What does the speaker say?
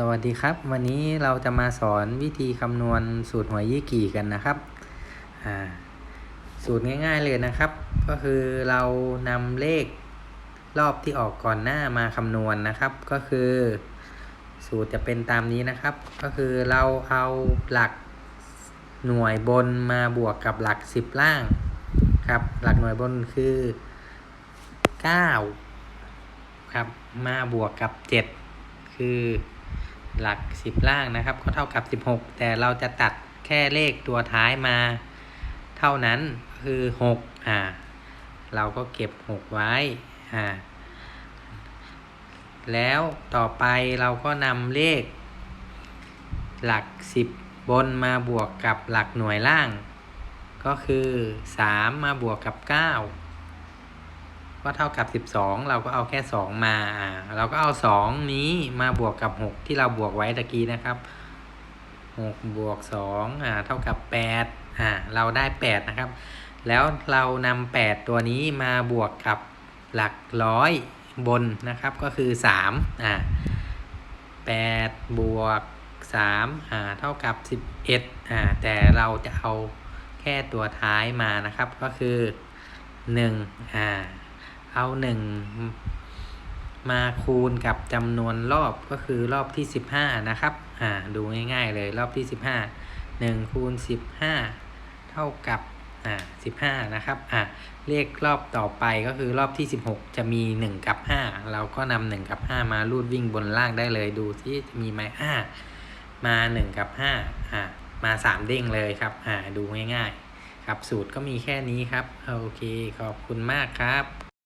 สวัสดีครับ วันนี้เราจะมาสอนวิธีคำนวณสูตรหวยยี่กี่กันนะครับสูตรง่ายๆเลยนะครับ ก็คือเรานำเลขรอบที่ออกก่อนหน้ามาคำนวณนะครับ ก็คือ สูตรจะเป็นตามนี้นะครับ ก็คือเราเอาหลักหน่วยบนมาบวกกับหลักสิบล่างครับ หลักหน่วยบนคือเก้าครับมาบวกกับเจ็ดคือ หลักสิบล่างนะครับ ก็เท่ากับสิบหกแต่เราจะตัดแค่เลขตัวท้ายมา เท่านั้นคือหกอ่า เราก็เก็บหกไว้อ่าแล้วต่อไปเราก็นำเลข หลักสิบบนมาบวกกับหลักหน่วยล่าง ก็คือสามมาบวกกับเก็เท่ากับสิบสองเราก็เอาแค่สองมา เราก็เอาสองนี้มาบวกกับหกที่เราบวกไว้ตะกี้นะครับหกบวกสองอ่าเท่ากับแปดอ่าเราได้แปดนะครับ แล้วเรานำแปดตัวนี้มาบวกกับหลักร้อยบนนะครับก็คือสามอ่าแปดบวกสามอ่าเท่ากับสิบเอ็ดอ่าแต่เราจะเอาแค่ตัวท้ายมานะครับก็คือหนึ่งอ่า เอาหนึ่งมาคูณกับจำนวนรอบก็คือรอบที่สิบห้านะครับ อ่า ดูง่ายๆเลยรอบที่สิบห้าหนึ่งคูณสิบห้าเท่ากับ อ่าสิบห้านะครับ อ่าเลขรอบต่อไปก็คือรอบที่สิบหกจะมีหนึ่งกับห้าเราก็นำหนึ่งกับห้ามารูดวิ่งบนล่างได้เลยดูที่จะมีไหมอ่ามาหนึ่งกับห้าอ่ามาสามเด้งเลยครับ อ่า ดูง่ายๆ ครับสูตรก็มีแค่นี้ครับ โอเค ขอบคุณมากครับ